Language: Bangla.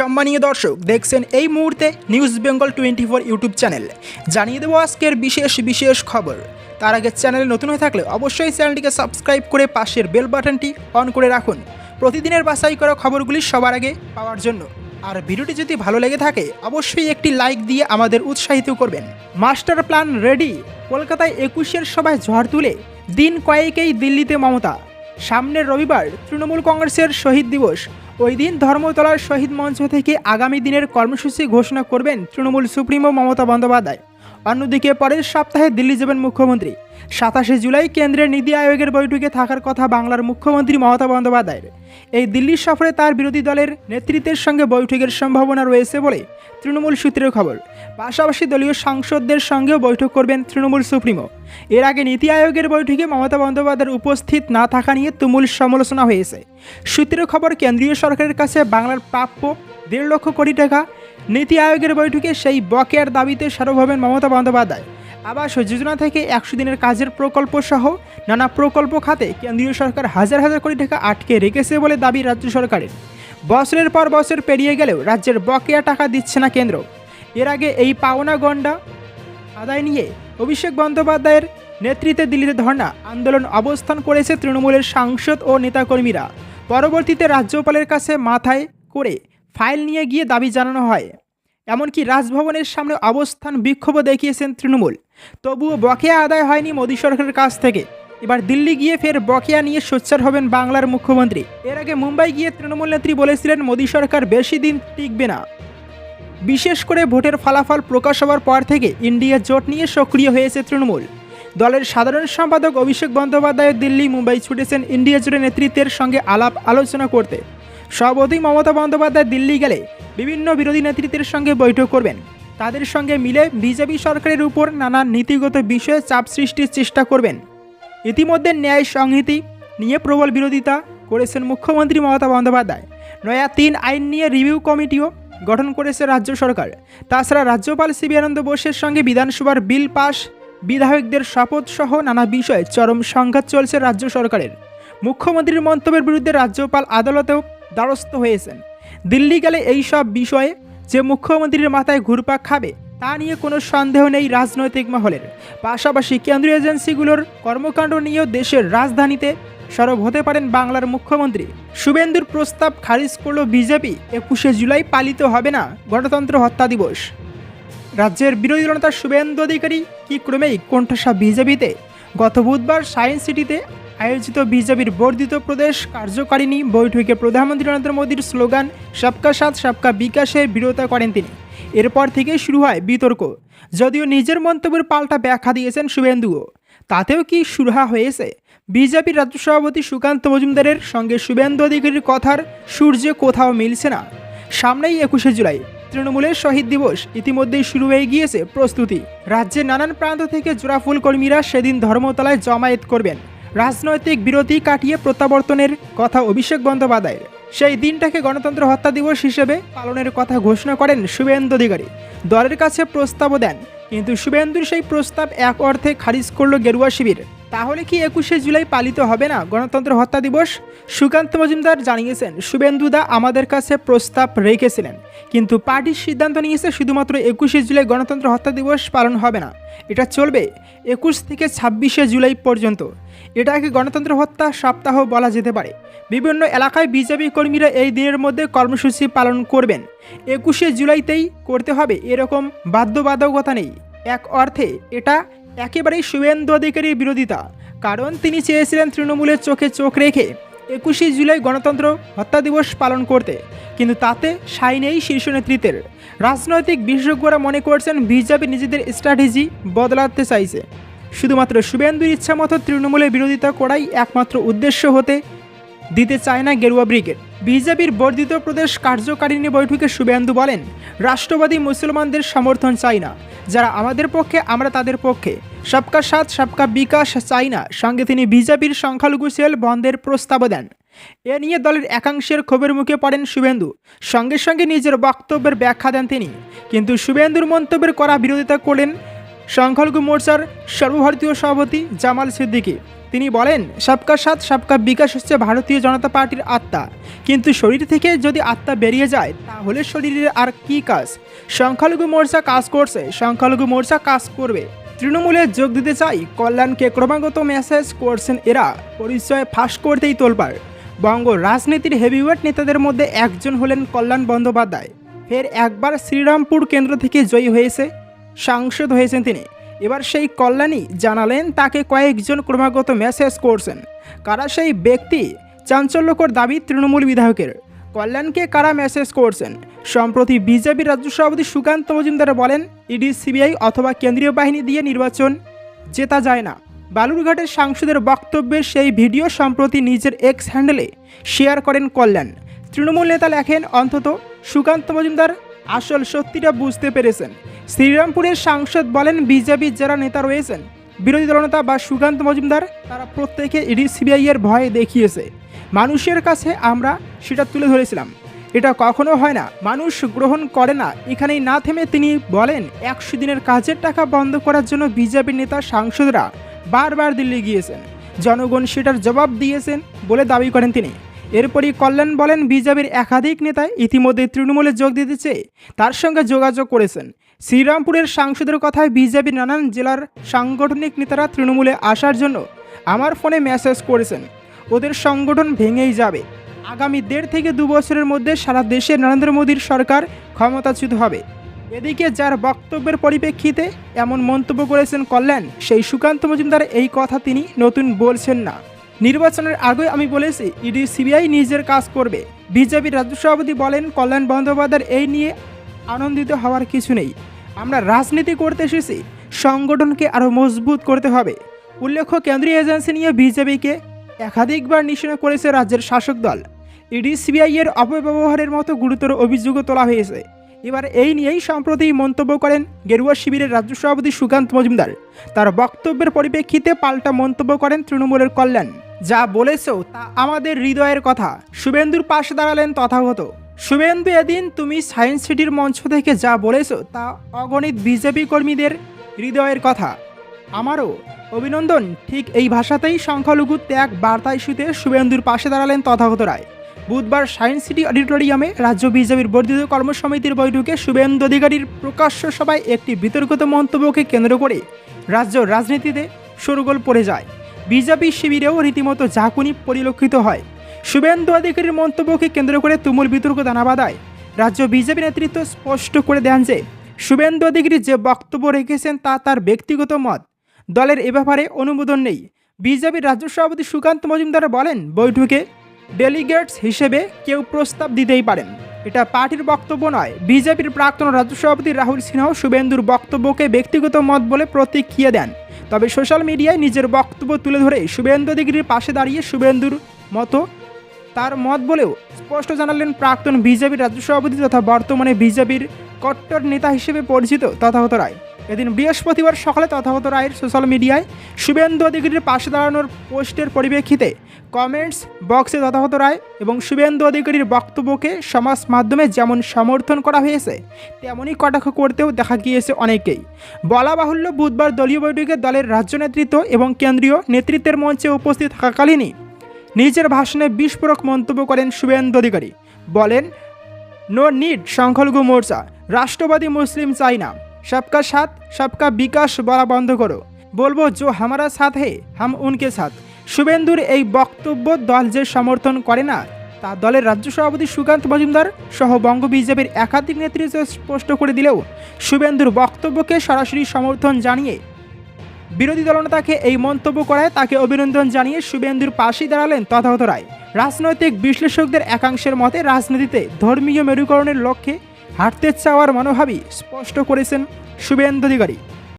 সম্মানীয় দর্শক, দেখছেন এই মুহূর্তে news Bengal twenty four YouTube channel জানিয়ে দেবো আজকের বিশেষ বিশেষ খবর। তার আগে চ্যানেলে নতুন হয়ে থাকলে অবশ্যই চ্যানেলটিকে সাবস্ক্রাইব করে পাশের বেল বাটনটি অন করে রাখুন। প্রতিদিনের বাছাই করা খবরগুলি সবার আগে পাওয়ার জন্য। আর ভিডিওটি যদি ভালো লেগে থাকে, অবশ্যই একটি লাইক দিয়ে আমাদের উৎসাহিত করবেন। Master plan ready. কলকাতায় একুশের সভায় ঝড় তুলে দিন কয়েকেই দিল্লিতে মমতা। সামনের রবিবার তৃণমূল কংগ্রেসের শহীদ দিবস। ওই দিন ধর্মতলার শহীদ মঞ্চ থেকে আগামী দিনের কর্মসূচি ঘোষণা করবেন তৃণমূল সুপ্রিমো মমতা বন্দ্যোপাধ্যায়। অন্যদিকে পরের সপ্তাহে দিল্লি যাবেন মুখ্যমন্ত্রী। সাতাশে জুলাই কেন্দ্রের নীতি আয়োগের বৈঠকে থাকার কথা বাংলার মুখ্যমন্ত্রী মমতা বন্দ্যোপাধ্যায়ের। এই দিল্লি সফরে তার বিরোধী দলের নেতৃত্বের সঙ্গে বৈঠকের সম্ভাবনা রয়েছে বলে তৃণমূল সূত্রের খবর। পাশাপাশি দলীয় সাংসদদের সঙ্গেও বৈঠক করবেন তৃণমূল সুপ্রিমো। এর আগে নীতি আয়োগের বৈঠকে মমতা বন্দ্যোপাধ্যায়ের উপস্থিত না থাকা নিয়ে তুমুল সমালোচনা হয়েছে। সূত্রের খবর, কেন্দ্রীয় সরকারের কাছে বাংলার প্রাপ্য দেড় লক্ষ কোটি টাকা নীতি আয়োগের বৈঠকে সেই বকেয়ার দাবিতে সরব মমতা বন্দ্যোপাধ্যায়। আবাস যোজনা থেকে একশো দিনের কাজের প্রকল্প সহ নানা প্রকল্প খাতে কেন্দ্রীয় সরকার হাজার হাজার কোটি টাকা আটকে রেখেছে বলে দাবি রাজ্য সরকারের। বছরের পর বছর পেরিয়ে গেলেও রাজ্যের বকেয়া টাকা দিচ্ছে না কেন্দ্র। এর আগে এই পাওনা গণ্ডা আদায় নিয়ে অভিষেক বন্দ্যোপাধ্যায়ের নেতৃত্বে দিল্লিতে ধর্ণা আন্দোলন অবস্থান করেছে তৃণমূলের সাংসদ ও নেতাকর্মীরা। পরবর্তীতে রাজ্যপালের কাছে মাথায় করে ফাইল নিয়ে গিয়ে দাবি জানানো হয়। এমনকি রাজভবনের সামনে অবস্থান বিক্ষোভও দেখিয়েছেন তৃণমূল। তবুও বকেয়া আদায় হয়নি মোদী সরকারের কাছ থেকে। এবার দিল্লি গিয়ে ফের বকেয়া নিয়ে সোচ্চার হবেন বাংলার মুখ্যমন্ত্রী। এর আগে মুম্বাই গিয়ে তৃণমূল নেত্রী বলেছিলেন, মোদী সরকার বেশি দিন টিকবে না। বিশেষ করে ভোটের ফলাফল প্রকাশ হওয়ার পর থেকে ইন্ডিয়া জোট নিয়ে সক্রিয় হয়েছে তৃণমূল। দলের সাধারণ সম্পাদক অভিষেক বন্দ্যোপাধ্যায় দিল্লি মুম্বাই ছুটেছেন ইন্ডিয়া জোটের নেতৃত্বের সঙ্গে আলাপ আলোচনা করতে। সভাপতি মমতা বন্দ্যোপাধ্যায় দিল্লি গেলে বিভিন্ন বিরোধী নেতৃত্বের সঙ্গে বৈঠক করবেন। তাদের সঙ্গে মিলে বিজেপি সরকারের উপর নানা নীতিগত বিষয়ে চাপ সৃষ্টির চেষ্টা করবেন। ইতিমধ্যে ন্যায় সংহিতি নিয়ে প্রবল বিরোধিতা করেছেন মুখ্যমন্ত্রী মমতা বন্দ্যোপাধ্যায়। নয়া তিন আইন নিয়ে রিভিউ কমিটিও গঠন করেছে রাজ্য সরকার। তাছাড়া রাজ্যপাল সিবি আনন্দ বোসের সঙ্গে বিধানসভার বিল পাস, বিধায়কদের শপথ সহ নানা বিষয়ে চরম সংঘাত চলছে রাজ্য সরকারের। মুখ্যমন্ত্রীর মন্তব্যের বিরুদ্ধে রাজ্যপাল আদালতেও দ্বারস্থ হয়েছেন। দিল্লি গেলে এই সব বিষয়ে যে মুখ্যমন্ত্রীর মাথায় ঘুরপাক খাবে, তা নিয়ে কোনো সন্দেহ নেই রাজনৈতিক মহলের। পাশাপাশি কেন্দ্রীয় এজেন্সিগুলোর কর্মকাণ্ড নিয়েও দেশের রাজধানীতে সরব হতে পারেন বাংলার মুখ্যমন্ত্রী। শুভেন্দুর প্রস্তাব খারিজ করল বিজেপি, একুশে জুলাই পালিত হবে না গণতন্ত্র হত্যা দিবস। রাজ্যের বিরোধী দলনেতা শুভেন্দু অধিকারী কি ক্রমেই কণ্ঠসা বিজেপিতে? গত বুধবার সায়েন্স সিটিতে আয়োজিত বিজেপির বর্ধিত প্রদেশ কার্যকারিণী বৈঠকে প্রধানমন্ত্রী নরেন্দ্র মোদীর স্লোগান সবকা সাথ সবকা বিকাশের বিরোধিতা করেন তিনি। এরপর থেকে শুরু হয় বিতর্ক। যদিও নিজের মন্তব্যের পাল্টা ব্যাখ্যা দিয়েছেন শুভেন্দুও, তাতেও কি সুরাহা হয়েছে? বিজেপির রাজ্য সভাপতি সুকান্ত মজুমদারের সঙ্গে শুভেন্দু অধিকারীর কথার সূর্য কোথাও মিলছে না। সামনেই একুশে জুলাই, তৃণমূলের শহীদ দিবস। ইতিমধ্যেই শুরু হয়ে গিয়েছে প্রস্তুতি। রাজ্যের নানান প্রান্ত থেকে জোড়াফুল কর্মীরা সেদিন ধর্মতলায় জমায়েত করবেন। রাজনৈতিক বিরোধী কাটিয়ে প্রত্যাবর্তনের কথা অভিষেক বন্দ্যোপাধ্যায়ের। সেই দিনটাকে গণতন্ত্র হত্যা দিবস হিসেবে পালনের কথা ঘোষণা করেন শুভেন্দু অধিকারী। দলের কাছে প্রস্তাবও দেন, কিন্তু শুভেন্দুর সেই প্রস্তাব এক অর্থে খারিজ করল গেরুয়া শিবির। তাহলে কি একুশে জুলাই পালিত হবে না? গণতন্ত্র হত্যা দিবস? সুকান্ত মজুমদার জানিয়েছেন শুভেন্দুদা আমাদের কাছে প্রস্তাব রেখেছিলেন। কিন্তু পার্টির সিদ্ধান্ত নিয়েছে শুধুমাত্র একুশে জুলাই গণতন্ত্র হত্যা দিবস পালন হবে না। এটা চলবে একুশ থেকে ছাব্বিশে জুলাই পর্যন্ত। এটাকে গণতন্ত্র হত্যা সপ্তাহ বলা যেতে পারে? বিভিন্ন এলাকায় বিজেপি কর্মীরা এই দিনের মধ্যে কর্মসূচি পালন করবেন। একুশে জুলাইতেই করতে হবে, এরকম বাধ্যবাধকতা নেই। এক অর্থে, এটা একেবারেই শুভেন্দু অধিকারীর বিরোধিতা, কারণ তিনি চেয়েছিলেন তৃণমূলের চোখে চোখ রেখে একুশে জুলাই গণতন্ত্র হত্যা দিবস পালন করতে, কিন্তু তাতে সাই নেই শীর্ষ নেতৃত্বের। রাজনৈতিক বিশেষজ্ঞরা মনে করছেন বিজেপি নিজেদের স্ট্র্যাটেজি বদলাতে চাইছে। শুধুমাত্র শুভেন্দুর ইচ্ছা মতো তৃণমূলের বিরোধিতা করাই একমাত্র উদ্দেশ্য হতে দিতে চায় না গেরুয়া ব্রিগেড। বিজেপির বর্ধিত প্রদেশ কার্যকারিণী বৈঠকে শুভেন্দু বলেন, রাষ্ট্রবাদী মুসলমানদের সমর্থন চাই না। যারা আমাদের পক্ষে, আমরা তাদের পক্ষে। সবকা সাথ, সবকা বিকাশ চাই না সঙ্গে তিনি বিজেপির সংখ্যালঘু সেল বন্ধের প্রস্তাবও দেন। এ নিয়ে দলের একাংশের ক্ষোভের মুখে পড়েন শুভেন্দু। সঙ্গে সঙ্গে নিজের বক্তব্যের ব্যাখ্যা দেন তিনি। কিন্তু শুভেন্দুর মন্তব্যের করা বিরোধিতা করলেন সংখ্যালঘু মোর্চার সর্বভারতীয় সভাপতি জামাল সিদ্দিকী। তিনি বলেন সবকা সাথ সবকা বিকাশ হচ্ছে ভারতীয় জনতা পার্টির আত্মা। কিন্তু শরীর থেকে যদি আত্মা বেরিয়ে যায়, তাহলে শরীরের আর কি কাজ? সংখ্যালঘু মোর্চা কাজ করছে, সংখ্যালঘু মোর্চা কাজ করবে। তৃণমূলে যোগ দিতে চাই, কল্যাণকে ক্রমাগত মেসেজ করছেন এরা। পরিচয় ফাঁস করতেই তোলপাড়। বঙ্গ রাজনীতির হেভিওয়েট নেতাদের মধ্যে একজন হলেন কল্যাণ বন্দ্যোপাধ্যায়। ফের একবার শ্রীরামপুর কেন্দ্র থেকে জয়ী হয়েছে। সাংসদ হয়েছেন তিনি। এবার সেই কল্যাণী জানালেন তাকে কয়েকজন ক্রমাগত মেসেজ করছেন। কারা সেই ব্যক্তি? চাঞ্চল্যকর দাবি তৃণমূল বিধায়কের। কল্যাণকে কারা মেসেজ করছেন? সম্প্রতি বিজেপি রাজ্য সভাপতি সুকান্ত মজুমদার বলেন, ইডি, সিবিআই অথবা কেন্দ্রীয় বাহিনী দিয়ে নির্বাচন জেতা যায় না। বালুরঘাটের সাংসদের বক্তব্যের সেই ভিডিও সম্প্রতি নিজের এক্স হ্যান্ডেলে শেয়ার করেন কল্যাণ। তৃণমূল নেতা লেখেন, অন্তত সুকান্ত মজুমদার আসল সত্যিটা বুঝতে পেরেছেন। শ্রীরামপুরের সাংসদ বলেন বিজেপির যারা নেতা রয়েছেন, বিরোধী দলনেতা বা সুকান্ত মজুমদার, তারা প্রত্যেকে ইডি সিবিআই এর ভয় দেখিয়েছে। মানুষের কাছে আমরা সেটা তুলে ধরেছিলাম। এটা কখনো হয় না। মানুষ গ্রহণ করে না। এখানেই না থেমে তিনি বলেন, একশো দিনের কাজের টাকা বন্ধ করার জন্য বিজেপি নেতা সাংসদরা বারবার দিল্লি গিয়েছেন। জনগণ সেটার জবাব দিয়েছেন বলে দাবি করেন তিনি। এরপরই কল্যাণ বলেন বিজেপির একাধিক নেতা ইতিমধ্যে তৃণমূলে যোগ দিতে চেয়ে তার সঙ্গে যোগাযোগ করেছেন। শ্রীরামপুরের সাংসদের কথায় বিজেপির নানান জেলার সাংগঠনিক নেতারা তৃণমূলে আসার জন্য আমার ফোনে মেসেজ করেছেন। ওদের সংগঠন ভেঙেই যাবে। আগামী দেড় থেকে দু বছরের মধ্যে সারা দেশে নরেন্দ্র মোদীর সরকার ক্ষমতাচ্যুত হবে। এদিকে যার বক্তব্যের পরিপ্রেক্ষিতে এমন মন্তব্য করেছেন কল্যাণ, সেই সুকান্ত মজুমদার এই কথা তিনি নতুন বলছেন না। নির্বাচনের আগে আমি বলেছি, ইডি সিবিআই নিজের কাজ করবে। বিজেপির রাজ্য সভাপতি বলেন, কল্যাণ বন্দ্যোপাধ্যায়ের এই নিয়ে আনন্দিত হওয়ার কিছু নেই। আমরা রাজনীতি করতে এসেছি, সংগঠনকে আরও মজবুত করতে হবে। উল্লেখ্য, কেন্দ্রীয় এজেন্সি নিয়ে বিজেপিকে একাধিকবার নিশানা করেছে রাজ্যের শাসক দল। ইডি সিবিআই এর অপব্যবহারের মতো গুরুতর অভিযোগও তোলা হয়েছে। এবার এই নিয়েই সম্প্রতি মন্তব্য করেন গেরুয়া শিবিরের রাজ্য সভাপতি সুকান্ত মজুমদার। তার বক্তব্যের পরিপ্রেক্ষিতে পাল্টা মন্তব্য করেন তৃণমূলের কল্যাণ। যা বলেছ তা আমাদের হৃদয়ের কথা। শুভেন্দুর পাশে দাঁড়ালেন তথাগত। শুভেন্দু এদিন তুমি সায়েন্স সিটির মঞ্চ থেকে যা বলেছ তা অগণিত বিজেপি কর্মীদের হৃদয়ের কথা। আমারও অভিনন্দন। ঠিক এই ভাষাতেই সংখ্যালঘু ত্যাগ বার্তা ইস্যুতে শুভেন্দুর পাশে দাঁড়ালেন তথাগত রায়। বুধবার সায়েন্স সিটি অডিটোরিয়ামে রাজ্য বিজেপির বর্ধিত কর্মসমিতির বৈঠকে শুভেন্দু অধিকারীর প্রকাশ্য সভায় একটি বিতর্কিত মন্তব্যকে কেন্দ্র করে রাজ্য রাজনীতিতে শোরগোল পড়ে যায়। বিজেপি শিবিরেও রীতিমতো ঝাঁকুনি পরিলক্ষিত হয়। শুভেন্দু অধিকারীর মন্তব্যকে কেন্দ্র করে তুমুল বিতর্ক দানা বাঁধায় রাজ্য বিজেপি নেতৃত্ব স্পষ্ট করে দেন যে, শুভেন্দু অধিকারী যে বক্তব্য রেখেছেন তা তার ব্যক্তিগত মত। দলের এ ব্যাপারে অনুমোদন নেই। বিজেপির রাজ্য সভাপতি সুকান্ত মজুমদার বলেন, বৈঠকে ডেলিগেটস হিসেবে কেউ প্রস্তাব দিতেই পারেন। এটা পার্টির বক্তব্য নয়। বিজেপির প্রাক্তন রাজ্য সভাপতি রাহুল সিনহাও শুভেন্দুর বক্তব্যকে ব্যক্তিগত মত বলে প্রতিক্রিয়া দেন। তবে সোশ্যাল মিডিয়ায় নিজের বক্তব্য তুলে ধরে শুভেন্দু অধিকারীর পাশে দাঁড়িয়ে শুভেন্দুর মতো তার মত বলেও স্পষ্ট জানালেন প্রাক্তন বিজেপির রাজ্য সভাপতি তথা বর্তমানে বিজেপির কট্টর নেতা হিসেবে পরিচিত তথাগত রায়। এদিন বৃহস্পতিবার সকালে তথাগত রায়ের সোশ্যাল মিডিয়ায় শুভেন্দু অধিকারীর পাশে দাঁড়ানোর পোস্টের পরিপ্রেক্ষিতে কমেন্টস বক্সে তথাগত রায় এবং শুভেন্দু অধিকারীর বক্তব্যকে সমাজ মাধ্যমে যেমন সমর্থন করা হয়েছে, তেমনই কটাক্ষ করতেও দেখা গিয়েছে অনেকেই। বলা বাহুল্য বুধবার দলীয় বৈঠকে দলের রাজ্য নেতৃত্ব এবং কেন্দ্রীয় নেতৃত্বের মঞ্চে উপস্থিত থাকাকালীনই নিজের ভাষণে বিস্ফোরক মন্তব্য করেন শুভেন্দু অধিকারী। বলেন, নো নিড, সংখ্যালঘু মোর্চা, রাষ্ট্রবাদী মুসলিম চাই না। সবকা সাথ, সবকা বিকাশ বলা বন্ধ করো। বলব, জো হামারা সাথ হে, হাম উনকে সাথ। শুভেন্দুর এই বক্তব্য দল যে সমর্থন করে না, তা দলের রাজ্য সভাপতি সুকান্ত মজুমদার সহ বঙ্গ বিজেপির একাধিক নেতৃত্ব স্পষ্ট করে দিলেও শুভেন্দুর বক্তব্যকে সরাসরি সমর্থন জানিয়ে বিরোধী দলনেতাকে এই মন্তব্য করায় তাকে অভিনন্দন জানিয়ে শুভেন্দুর পাশেই দাঁড়ালেন তথাগত রায়। রাজনৈতিক বিশ্লেষকদের একাংশের মতে রাজনীতিতে ধর্মীয় মেরুকরণের লক্ষ্যে হাঁটতে চাওয়ার মনোভাবই স্পষ্ট করেছেন শুভেন্দু অধিকারী।